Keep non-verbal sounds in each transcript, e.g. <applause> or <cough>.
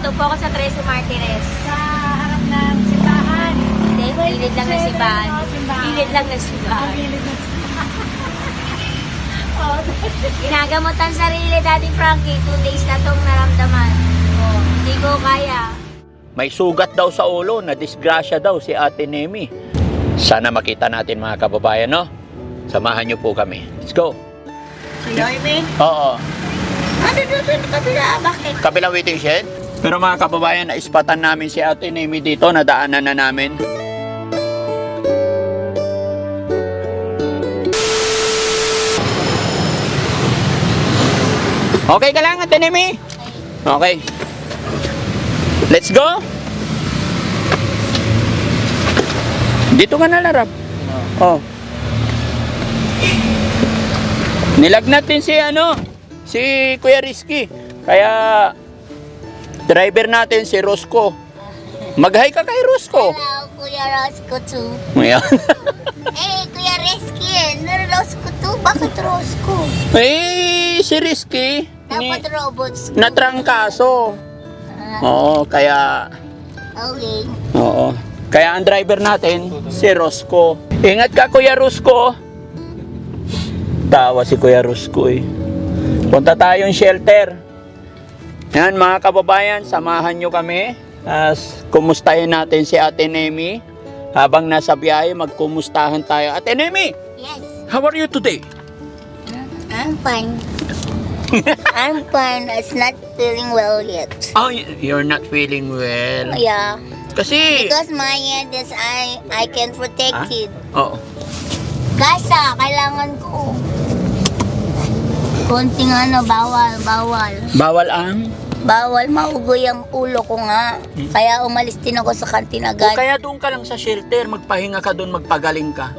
Dito po ako sa Trece Martinez. Sa harap ng simbahan. Hindi, gilid lang ng simbahan. Gilid lang ng simbahan. gilid ng simbahan. <laughs> Ginagamutan sarili, Daddy Frankie. Two days na tong naramdaman. Oh, hindi ko kaya. May sugat daw sa ulo, na disgrasya daw si Ate Nemi. Sana makita natin mga kababayan, no? Samahan niyo po kami. Let's go. Si Noemi? Oo. Ano doon doon kabila? Bakit? Kabilang waiting shed. Pero mga kababayan, naispatan namin si Ate Nemi dito, nadaanan na namin. Okay ka lang, Ate Nemi? Okay. Let's go. Dito ka na larap. Oh. Nilagnat din si ano, si Kuya Rizky. Kaya driver natin si Rosco. Mag-hi ka kay Rosco. Hello, Kuya Rosco too. Ayan. <laughs> Eh, Kuya Reski, ano Rosco too? Bakit Rosco? eh, si Rizky, ni, Dapat robots. natrangkaso. Ah, Oo, kaya, okay. oo. Kaya ang driver natin, si Rosco. Ingat ka, Kuya Rosco. Tawa si Kuya Rosco eh. Punta tayong shelter. Yan mga kababayan, samahan nyo kami. As kumustahin natin si Ate Nemi. Habang nasa biyahe, magkumustahan tayo. Ate Nemi, Yes, how are you today? I'm fine. <laughs> I'm fine. It's not feeling well yet. Oh, you're not feeling well. Yeah, Kasi, because my head is I I can protect Ah? it. oh, Kasa, kailangan ko. Konting ano, bawal, bawal. bawal ang... Bawal maugoy ang ulo ko nga. Kaya umalis din ako sa kantin O agad. kaya doon ka lang sa shelter, magpahinga ka doon, magpagaling ka.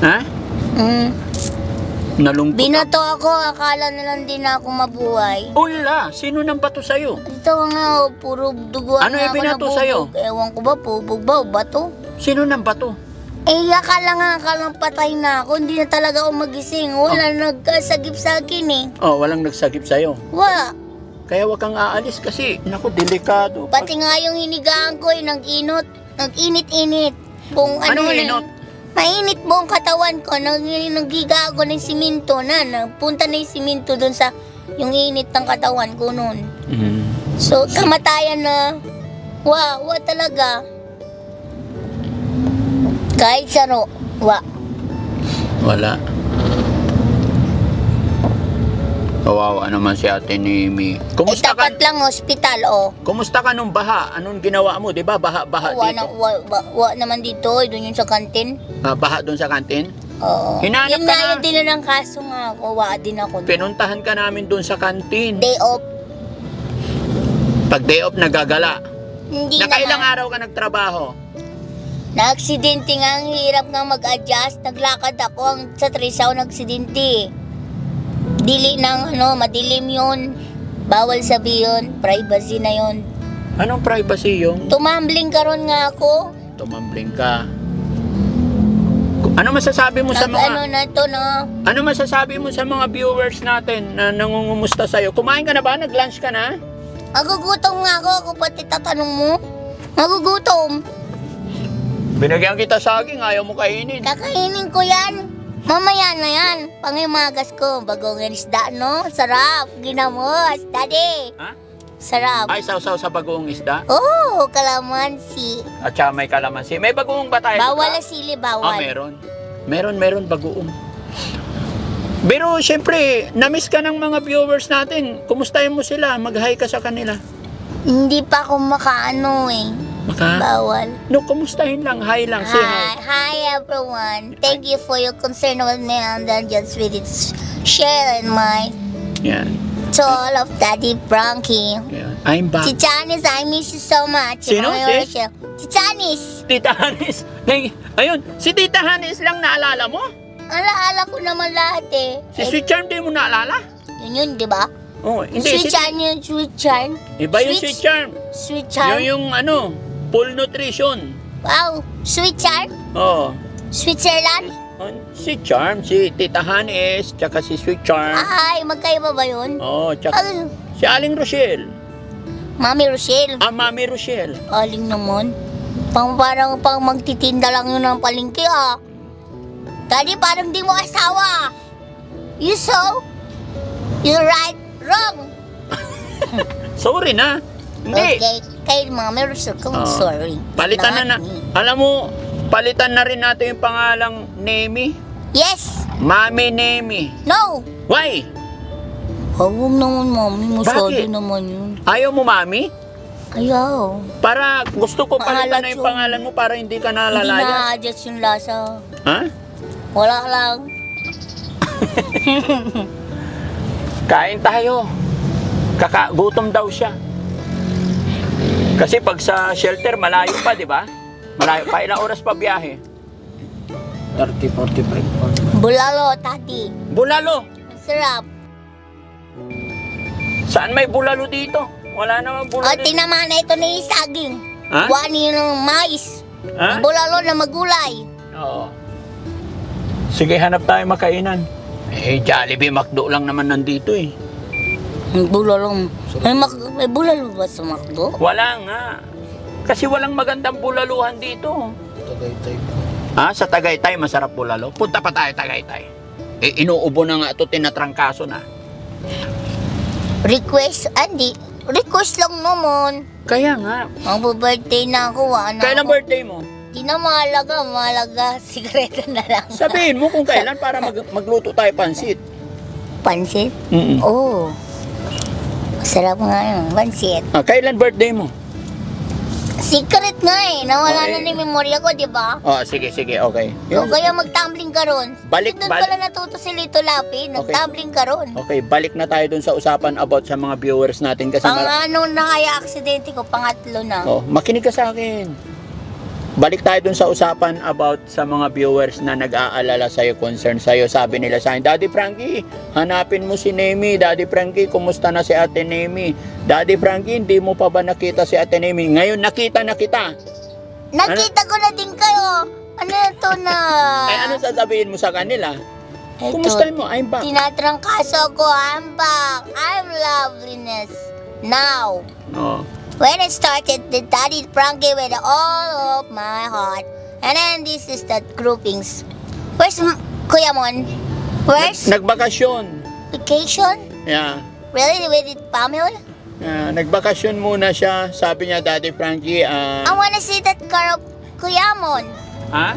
Ha? Mm. Nalungkot Binato ako, akala nilang di na ako mabuhay. Ula, sino nang bato sa'yo? Ito nga, oh, puro dugo Ano yung binato sa'yo? Ewan ko ba, pubog ba o bato? Sino nang bato? Eh, akala nga, akala patay na ako. Hindi na talaga ako magising. Wala nagkasagip sa akin eh. Oh, walang nagsagip sa'yo. Wa. Kaya wag kang aalis kasi, naku, delikado. Pati nga yung hinigaan ko eh, nag-inot. Nag-init-init. Kung ano Anong na- inot? Mainit buong katawan ko. Nag naghiga ako ng siminto na. Nagpunta na yung siminto dun sa yung init ng katawan ko noon. Mm. So, kamatayan na. Wa, wa talaga. Kahit saro, wa. Wala. Kawawa naman si Ate Nemi. Eh, Kumusta ka? tapat lang hospital, oh. Kumusta ka nung baha? Anong ginawa mo? 'Di ba? Baha-baha dito. na, wa, wa, wa naman dito, eh, doon yung sa kantin. Ah, baha doon sa kantin? Oo. Hinanap Yun ka na. yung din ng kaso nga ako, wa din ako. Pinuntahan ka namin doon sa kantin. Day off, Pag day off, nagagala. hindi Nakailang naman. araw ka nagtrabaho? Na-aksidente nga, ang hirap nga mag-adjust. Naglakad ako, ang sa Trisaw nag-aksidente. Dili ng ano, madilim yun. Bawal sabihin, privacy na yun. Anong privacy yung Tumambling karon nga ako. tumambling ka? Ano masasabi mo sa Nag ano mga na to no. Ano masasabi mo sa mga viewers natin na nangungumusta sa Kumain ka na ba? Nag-lunch ka na? Magugutom nga ako, ako pati tatanong mo. Magugutom. Binigyan kita saging, ayaw mo kainin. Kakainin ko yan. Mamaya na yan. Pangimagas ko. Bagong isda, no? Sarap. Ginamos. Daddy. Ha? Sarap. Ay, sausaw sa bagoong isda. Oh, kalamansi. At saka may kalamansi. May bagoong ba tayo? Bawal na sili, Ah, bawal. meron. Meron, meron bagoong. Pero syempre, na-miss ka ng mga viewers natin. Kumustahin mo sila? Mag-hi ka sa kanila. Hindi pa ako makaano eh. Maka? Bawal. No, kumustahin lang. Hi lang. Say hi. Hi, hi everyone. Thank you for your concern with me and then just with it share in my Yan. to all of Daddy Frankie. Yan. I'm back. Janice, I miss you so much. Sino? Si? Janice. Tita Hanis. Ayun, si Tita Hanis lang naalala mo? Alaala ko naman lahat eh. Si Sweet Charm di mo naalala? Yun yun, di ba? Oh, hindi. Sweet si, Charm yun, Sweet Charm. Iba yung Sweet Charm. Sweet Yung, Charm. yung ano, full nutrition. Wow, Sweet Charm. Oh. Switzerland. Oh, Si Charm, si Tita Hanis, tsaka si Sweet Charm. Ay, magkaiba ba yun? Oh, tsaka Ay, Si Aling Rochelle. Mami Rochelle. Ah, Mami Rochelle. Aling naman. Pang parang pang magtitinda lang yun ng palengke ah. Daddy, parang di mo asawa. You so? You right? Wrong. <laughs> Sorry na. Hindi. Okay. Kay Mami Rochelle, kung Oo. sorry. Palitan na na. Me. Alam mo, palitan na rin natin yung pangalang Nemi. Yes. Mami Nemi. No. Why? Oh, huwag naman, Mami. Masyado Bakit? naman yun. Ayaw mo, Mami? Ayaw. Para gusto ko palitan na yung yung- pangalan mo para hindi ka Hindi nalalaya. na-adjust yung lasa. Ha? Wala lang. <laughs> Kain tayo. Kakagutom daw siya. Kasi pag sa shelter, malayo pa, di ba? Malayo pa. Ilang oras pa biyahe? 30, 45. Bulalo, tati. Bulalo. Sarap. Saan may bulalo dito? Wala naman O, bulalo. tinaman na ito ni saging. Ha? Wani ng mais. Ha? Bulalo na magulay. Oo. Sige, hanap tayo makainan. Eh, Jollibee, McDo lang naman nandito eh. Ang bulalo. May, mak- may bulalo ba sa makdo? Wala nga. Kasi walang magandang bulaluhan dito. Tagaytay po. Ha? Sa Tagaytay, masarap bulalo. Punta pa tayo Tagaytay. Eh, inuubo na nga ito, tinatrangkaso na. Request, Andy. Request lang naman. Kaya nga. Mag-birthday na ako, ano? Kailan birthday mo? Di na mahalaga, mahalaga. <laughs> Sikreto na lang. Sabihin mo kung kailan para mag- magluto tayo pansit. Pansit? Mm Oo. Oh. Masarap nga yun, pansit. Ah, kailan birthday mo? Secret nga eh. Nawala Okay. na ni memorya ko, di ba? Oh, sige, sige, okay. O kaya mag-tumbling ka ron. Balik- Doon balik- pala natuto si Lito Lapi. Nag-tumbling ka ron. Okay, balik na tayo dun sa usapan about sa mga viewers natin kasi Pang mar- ano na kaya aksidente ko, pangatlo na. oh, makinig ka sa akin. Balik tayo dun sa usapan about sa mga viewers na nag-aalala sa'yo, concern sa'yo. Sabi nila sa akin, Daddy Frankie, hanapin mo si Nemi. Daddy Frankie, kumusta na si Ate Nemi? Daddy Frankie, hindi mo pa ba nakita si Ate Nemi? Ngayon, nakita na kita. Nakita ko na din kayo. Ano to na? Ay, <laughs> ano sasabihin mo sa kanila? Eto, Kumusta mo? I'm back. Tinatrangkaso ko, I'm back. I'm loveliness. Now, Oh. When it started, the daddy Frankie with all of my heart. And then this is the groupings. Where's M- Kuya Mon? Where's Nagbakasyon. vacation? Yeah. Really with it, Pamela? Ah, nagbakasyon muna siya. Sabi niya, Daddy Frankie, ah... I wanna see that car of Kuya Mon. ha?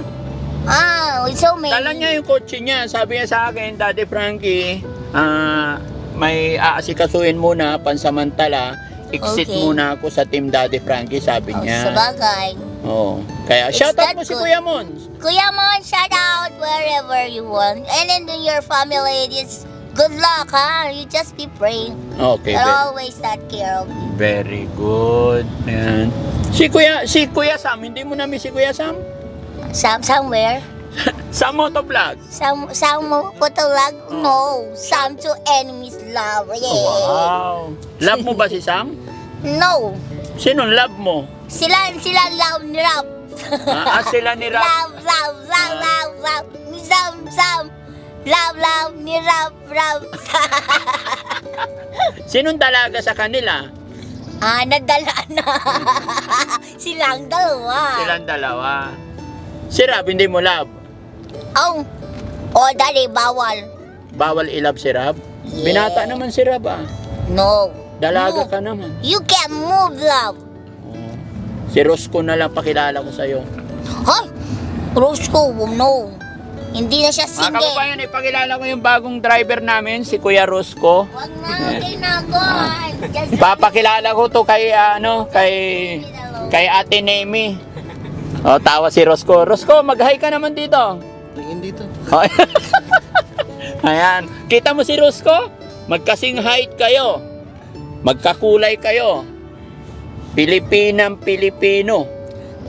Ah, with so many. Dala niya yung kotse niya. Sabi niya sa akin, Daddy Frankie, ah, may aasikasuhin muna, pansamantala. Exit Okay. muna ako sa team Daddy Frankie, sabi Oh, niya. sa bagay. Oo. Kaya, It's shoutout that mo si good. Kuya Mon. Kuya Mon, shout out wherever you want. And then to your family, it's good luck, ha? You just be praying. Okay, ve- always take care of you. very good. Ayan. Si Kuya, si Kuya Sam, hindi mo namin si Kuya Sam? Some, somewhere? <laughs> Sa motovlog. Some, some photolag? No. Some to enemies love. Yeah. Oh, wow. Love mo ba si Sam? No. Sino love mo? Sila, sila love ni Rap. Ah, ah, sila ni Rap. Love, love, love, love, love. Ni Sam, Sam. Love, love, ni Rap, Rap. <laughs> Sinong dalaga sa kanila? ah, nadala na. <laughs> Silang dalawa. Silang dalawa. Si Rab, hindi mo love. Oh. Oh, dali, bawal. Bawal i-love si Rab. Yeah. Binata naman si Rab ah. No. Dalaga Move. ka naman. You can move, love. Si Rosco na lang pakilala ko sa'yo. Hoy! Roscoe, no. Hindi na siya Mga single. kababayan, ipakilala ko yung bagong driver namin, si Kuya Rosco. Huwag na, tinagon. Just <laughs> Papakilala ko to kay ano, kay kay Ate Nemi. O, tawa si Rosco. Rosco, mag-hi ka naman dito. Tingin dito. Oh. <laughs> Ayan. Kita mo si Rosco? Magkasing height kayo. Magkakulay kayo. Pilipinang Pilipino.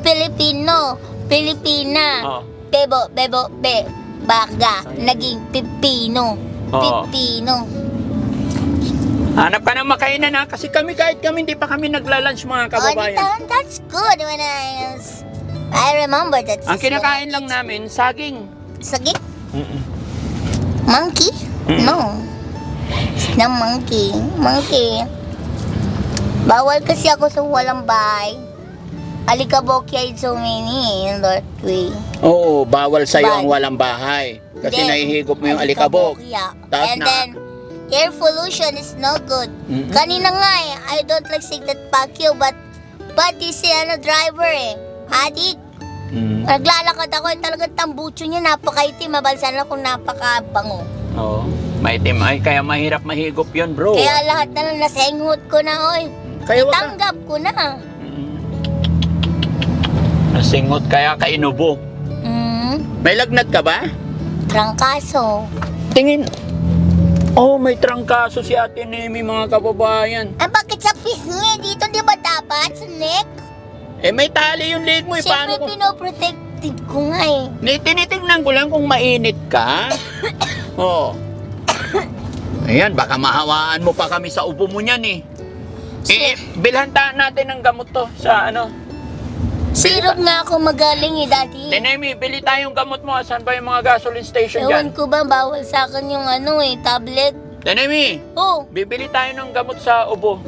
Pilipino. Pilipina. Oh. Bebo, bebo, be. Baga. Naging pipino. Oo. Pipino. Hanap ka ng makainan ha. Kasi kami kahit kami hindi pa kami nagla-lunch mga Oh, kababayan. that- that's good when I was... I remember that. Ang kinakain lang namin, saging. Sagit? Mm-mm. Monkey? Mm. No. It's not monkey. Monkey. Bawal kasi ako sa walang bahay. Alikabok yan so many in that way. Oo, bawal sa'yo ang Bad. walang bahay. Kasi Then, nahihigop mo yung alikabok. yeah. Tapos And na- then, air pollution is no good. Mm-mm. Kanina nga eh, I don't like that Pacquiao, but, but is si ano, driver eh. Adik, Mm. naglalakad ako, talagang tambucho niya, napakaitim, mabalsan lang kung napakabango. Oo. Maitim ay kaya mahirap mahigop yun, bro. Kaya lahat na lang nasenghot ko na, oy. Kaya wag ka- Tanggap ko na. Mm. Nasingot kaya ka inubo. Mm, May lagnat ka ba? trangkaso. Tingin. Oh, may trangkaso si Ate Nemi, mga kababayan. Ah, bakit sa pisngi? Dito di ba dapat? Sa neck? Eh, may tali yung leg mo. Eh, paano Siyempre, ko? pinoprotective ko nga eh. Ni, tinitingnan ko lang kung mainit ka. Oo. <coughs> Ayan, baka mahawaan mo pa kami sa upo mo niyan eh. Eh, bilhan ta- natin ng gamot to sa ano. Sirop nga ako magaling eh, daddy. Tenemi, bili tayong gamot mo. Saan ba yung mga gasoline station Ewan dyan? ko ba, bawal sa akin yung ano eh, tablet. Tenemi, Oh, bibili tayo ng gamot sa ubo.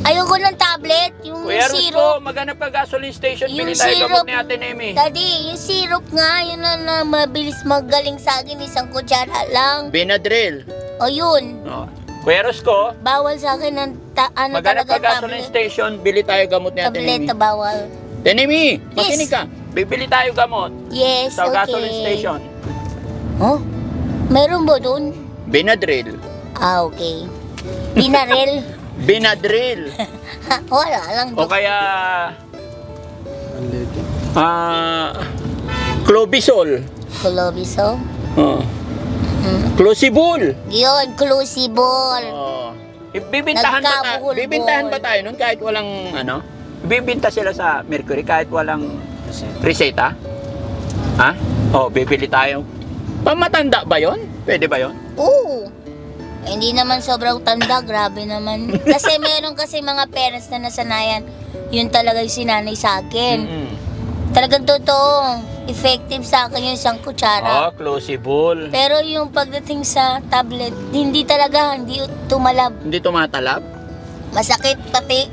ayoko ng tablet. Yung Kuya Ruth syrup. po, maghanap ka gasoline station. Yung Bili tayo syrup. gamot ni Ate Nemi. Daddy, yung syrup nga, yun na, na mabilis magaling sa akin, isang kutsara lang. Benadryl. O yun, Oh. Kuya Rosco, bawal sa akin ng ta- ano maghanap talaga ka gasoline tablet. station. Bili tayo gamot ni Ate Tablet Nemi. na bawal. Tenemi, makinig ka. Bibili tayo gamot Yes, sa okay. gasoline station. Oh, meron ba dun? Benadryl. Ah, okay. Binarel. <laughs> Benadryl. <laughs> Wala lang. o kaya, ah, Clobisol. Kulobiso. Oh. Closibul. Yun, crucible. Oh. Bibintahan ba, ta- Nagkabuhol-buhol. bibintahan ba tayo nun kahit walang ano? Bibinta sila sa Mercury kahit walang reseta? Ha? Oh, bibili tayo. Pamatanda ba yon? Pwede ba yon? Oo. Eh, hindi naman sobrang tanda, grabe naman. <laughs> Kasi meron kasi mga parents na nasanayan, yun talaga yung sinanay sa akin. Mm-mm. Talagang totoo, effective sa akin yung isang Oh, kutsara. closibul. Pero yung pagdating sa tablet, hindi talaga, hindi tumalab. Hindi tumatalab? Masakit pati.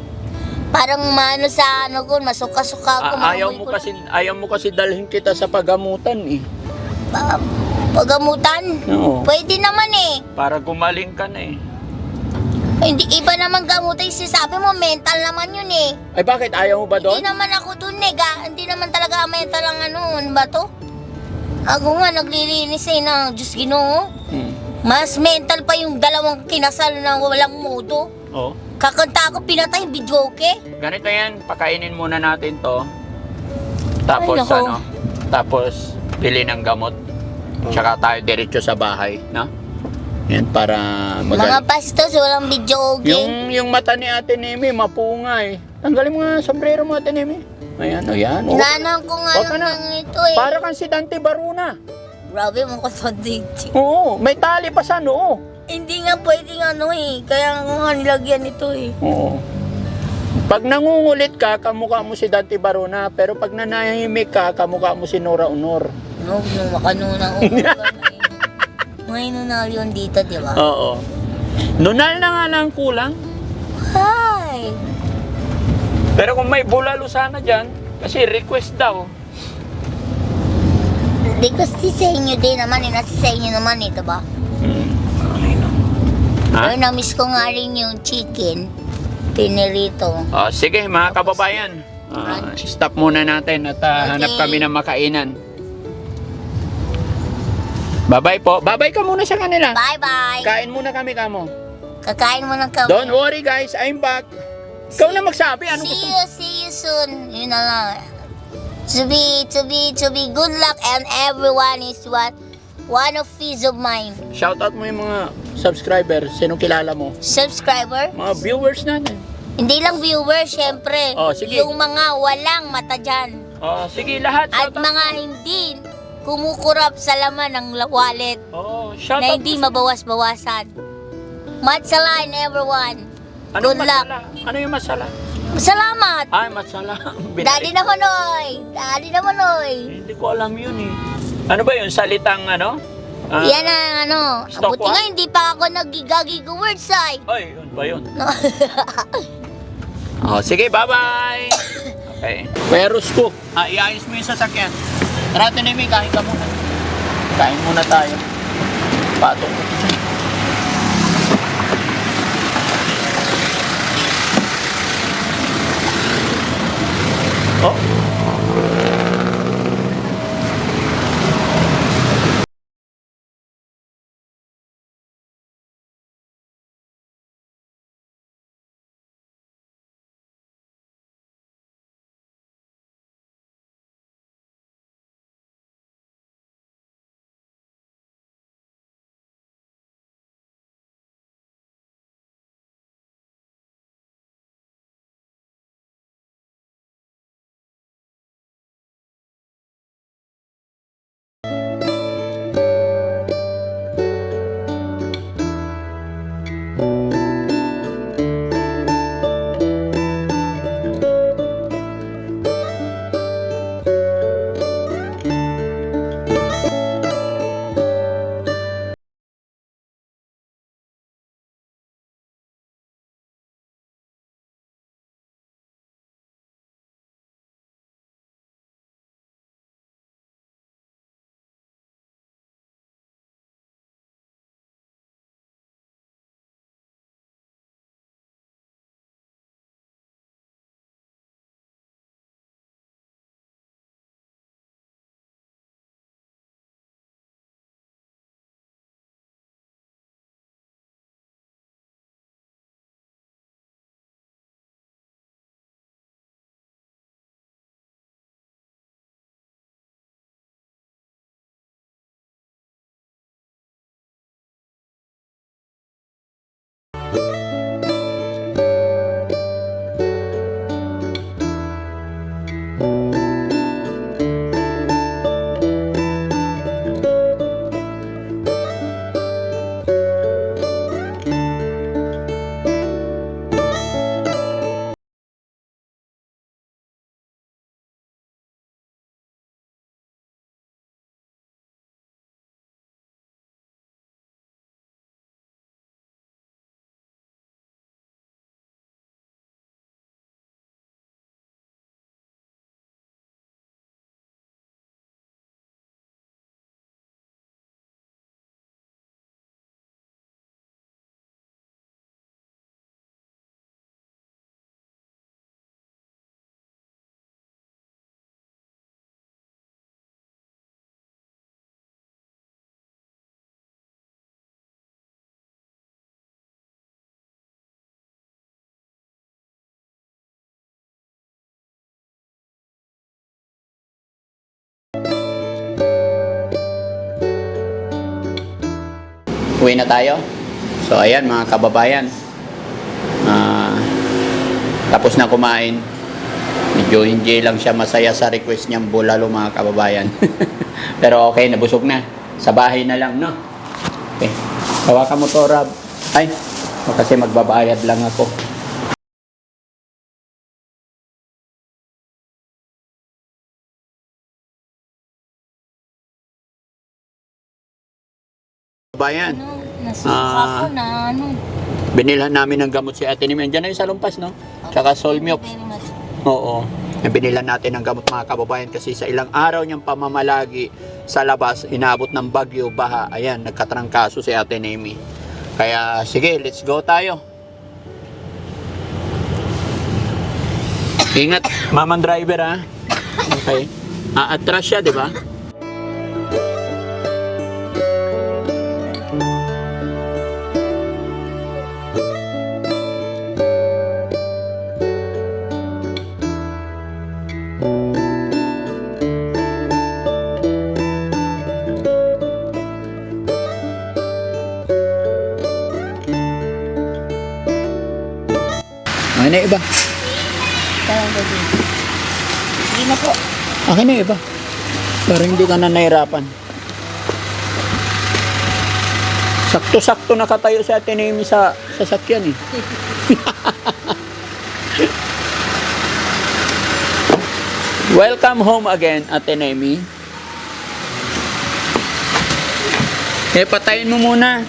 Parang maano sa ano ko, masuka-suka ako. A- ayaw mo ko kasi ayaw mo kasi dalhin kita sa pagamutan eh. Ah, pagamutan. Oo. Pwede naman eh. Para gumaling ka na eh. Hindi, iba naman gamutan yung sinasabi mo, mental naman yun eh. Ay bakit ayaw mo ba Hindi doon? naman ako dun eh. Ga, hindi naman talaga mental ang ano, ano ba to? Ako nga naglilinis eh ng Diyos Ginoo. Hmm. Mas mental pa yung dalawang kinasal na walang modo. Oh. Kakanta ako pinatay, bidyoke. Ganito yan, pakainin muna natin to. Tapos Ay, ano? Tapos bili ng gamot. Tsaka tayo diretso sa bahay, no? Yan para Mga magaling. pastos, walang bidyoke. Yung yung mata ni Ate Nemi mapungay. Tanggalin mo nga ang sombrero mo Ate Nemi. Ayan, ayan. Oh. Nanang ko nga Wag ka lang na. ng ito eh. Para kang si Dante Baruna. Grabe mo ko sa date. Oo, may tali pa sa noo. Hindi nga pwedeng ano eh. Kaya nga nilagyan ito eh. Oo. Pag nangungulit ka, kamukha mo si Dante Barona. Pero pag nanahimik ka, kamukha mo si Nora Honor. No, no, makanunang ulo. May nunal yun dito, di ba? Oo. Nunal na nga lang kulang. Hi! Pero kung may bulalo sana dyan, kasi request daw. Hindi kasi sa inyo din naman eh. Nasa sa inyo naman eh, diba? Hmm. Ha? Ay, na-miss ko nga rin yung chicken. Pinirito. Oh, sige mga kababayan. Ah, stop muna natin at hanap Okay. kami ng makainan. Bye-bye po. Bye-bye ka muna sa kanila. Bye-bye! Kain muna kami kamo. Kakain mo ng kami. Don't worry guys, I'm back. Ikaw na magsabi, ano see gusto you, see you soon. Yun na lang. To be, to be, to be good luck and everyone is what one of peace of mind. Shoutout mo yung mga subscriber, sinong kilala mo? Subscriber? Mga viewers natin. Hindi lang viewers, syempre. Oh, sige. Yung mga walang mata dyan. Oh, sige lahat. At mga hindi kumukurap sa laman ng wallet Oh, na shoutout hindi mo. mabawas-bawasan. Matsaline, everyone. Ano Good luck. masala? Ano yung masala? Salamat! Ay, masala. <laughs> Daddy Binalik. naman, oy! Daddy naman, oy! Hindi ko alam yun eh. Ano ba yun? Salitang ano? Ah, Yan ang ano. Stock Buti nga hindi pa ako nagigagigo words ay. Ay, yun ba yun? <laughs> Oh, sige, bye-bye! <laughs> Okay. Kuya Rusko, ah, iayos mo yung sasakyan. Tara, Tinemi, kain ka muna. Kain muna tayo. Patong Uwi na tayo. So, ayan mga kababayan. Ah, tapos na kumain. Medyo hindi lang siya masaya sa request niyang bulalo mga kababayan. <laughs> Pero okay, nabusog na. Sa bahay na lang, no? Okay. Hawakan mo to, Rob. Ay, kasi magbabayad lang ako. Bayan. Ano, nasuka Ah. ko na ano. Binilhan namin ng gamot si Ate Nimi. Andiyan na yung salumpas, no? Tsaka Solmiox. Very much. Oo. Binilhan natin ng gamot mga kababayan kasi sa ilang araw niyang pamamalagi sa labas, inabot ng bagyo, baha. Ayan, nagkatrangkaso si Ate Nemi. Kaya sige, let's go tayo. Ingat, mamang driver ha. Okay. Aatras siya, di ba? Hindi ka na nahirapan. Sakto-sakto nakatayo si Ate Naomi sa sasakyan eh. <laughs> Welcome home again, Ate Naomi. Eh, patayin mo muna.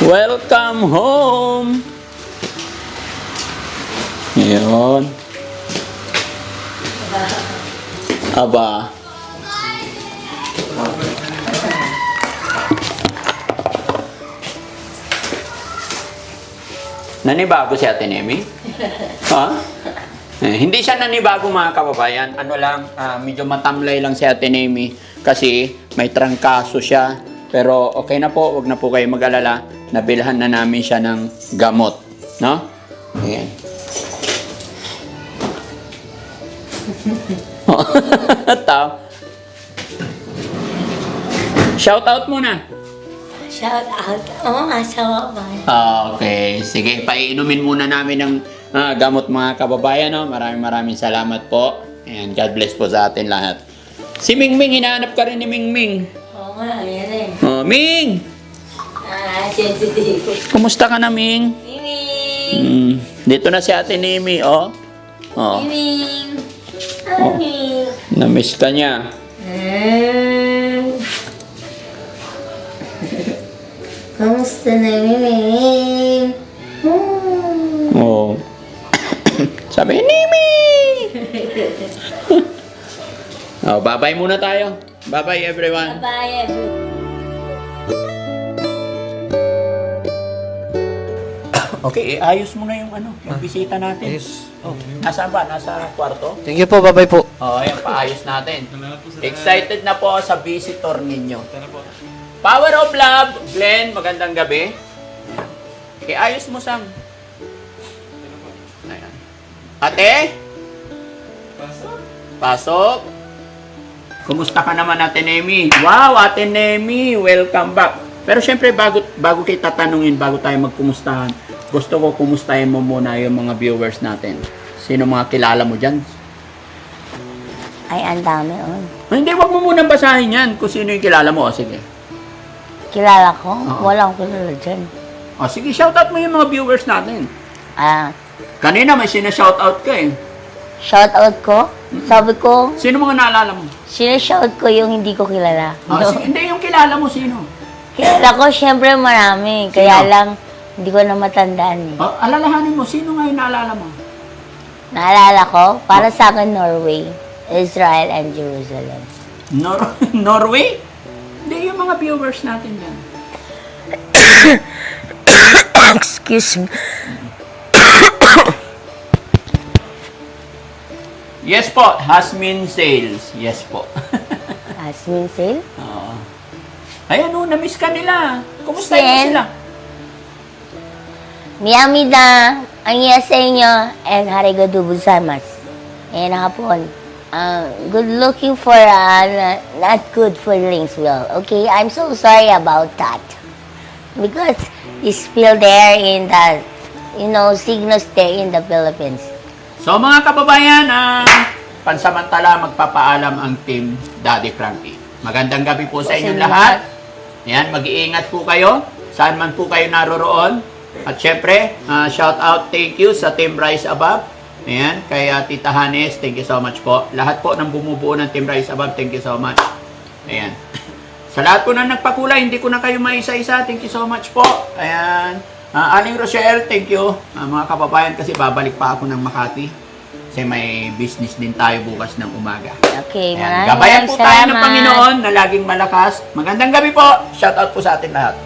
Welcome home! Yun. Aba. Nanibago si Ate Nemi? <laughs> ha? Eh, hindi siya nanibago mga kababayan. Ano lang, ah, medyo matamlay lang si Ate Nemi kasi may trangkaso siya. Pero okay na po, wag na po kayo mag-alala. Nabilhan na namin siya ng gamot. No? Ayan. <laughs> <laughs> Tao. Shout out muna. Shout out. Oo nga, sawa ba? Okay, sige, paiinumin muna namin ng ah, gamot mga kababayan. No? Maraming maraming salamat po. And God bless po sa atin lahat. Si Mingming, hinahanap ka rin ni Mingming. Oo nga, yan eh. Oh, Ming! Ah, sensitive. Kumusta ka na, Ming? Miming! Hmm, dito na si Ate Nemi, oh. Oh, Miming! Miming! na-miss ka niya. Mm. Kamusta na? Hmm. Oh. <coughs> Sabi, Nemi! <laughs> oh, bye-bye muna tayo. Bye-bye, everyone. Bye, everyone. <coughs> Okay, eh, ayos mo na yung ano, yung bisita natin. Yes. Oh, nasaan ba? Nasa kwarto? Thank you po, bye-bye po. Oh, ayan, paayos natin. Excited na po ako sa visitor ninyo. Power of Love, Glenn, magandang gabi. Okay, ayos mo, Sam. Ayan. Ate? Pasok. Pasok. Kumusta ka naman, Ate Nemi? Wow, Ate Nemi, welcome back. Pero syempre, bago, bago kita tatanungin, bago tayo magkumustahan, gusto ko kumustahin mo muna yung mga viewers natin. Sino mga kilala mo dyan? Ay, ang dami, oh. Hindi, wag mo munang basahin yan kung sino yung kilala mo. O, sige. Kilala ko? Oo. Wala akong kilala dyan. O, sige, shoutout mo yung mga viewers natin. Ah, Kanina may sina-shoutout ka eh. shout out ko? Sabi ko, Sino mga naalala mo? sinashout ko yung hindi ko kilala. Ah, sige, <laughs> hindi, yung kilala mo sino? Kilala ko, syempre marami. Kaya Sino? lang, hindi ko na matandaan eh. O, alalahanin mo, sino nga yung naalala mo? Naalala ko, para sa akin, Norway, Israel, and Jerusalem. Nor- <laughs> Norway? Hindi, yung mga viewers natin yan. <coughs> Excuse me. <coughs> Yes po, Hasmin Sales. Yes po. <laughs> Asmin Sale? Oo. Ayan o, na-miss ka nila. Kumusta Sen? sila? Miyamida, ang iya sa inyo, and harigato gozaimasu. And hapon, uh, good looking for, uh, not good for links will. Okay, I'm so sorry about that. Because it's still there in the, you know, signals there in the Philippines. So mga kababayan, ah, pansamantala magpapaalam ang team Daddy Frankie. Magandang gabi po sa inyong inyo lahat. Yan, mag-iingat po kayo. Saan man po kayo naroroon. At syempre, ah, shout out, thank you sa Team Rise Above. Ayan, kay ah, Tita Hanes, thank you so much po. Lahat po ng bumubuo ng Team Rise Above, thank you so much. Ayan. Sa lahat po na nagpakulay, hindi ko na kayo maisa-isa. Thank you so much po. Ayan. Ah, Aling Rochelle, thank you. Ah, mga kababayan, kasi babalik pa ako ng Makati. Kasi may business din tayo bukas ng umaga. Okay, Ayan. maraming Gabayan po tayo ng. Panginoon na laging malakas. Magandang gabi po. Shout out po sa atin lahat.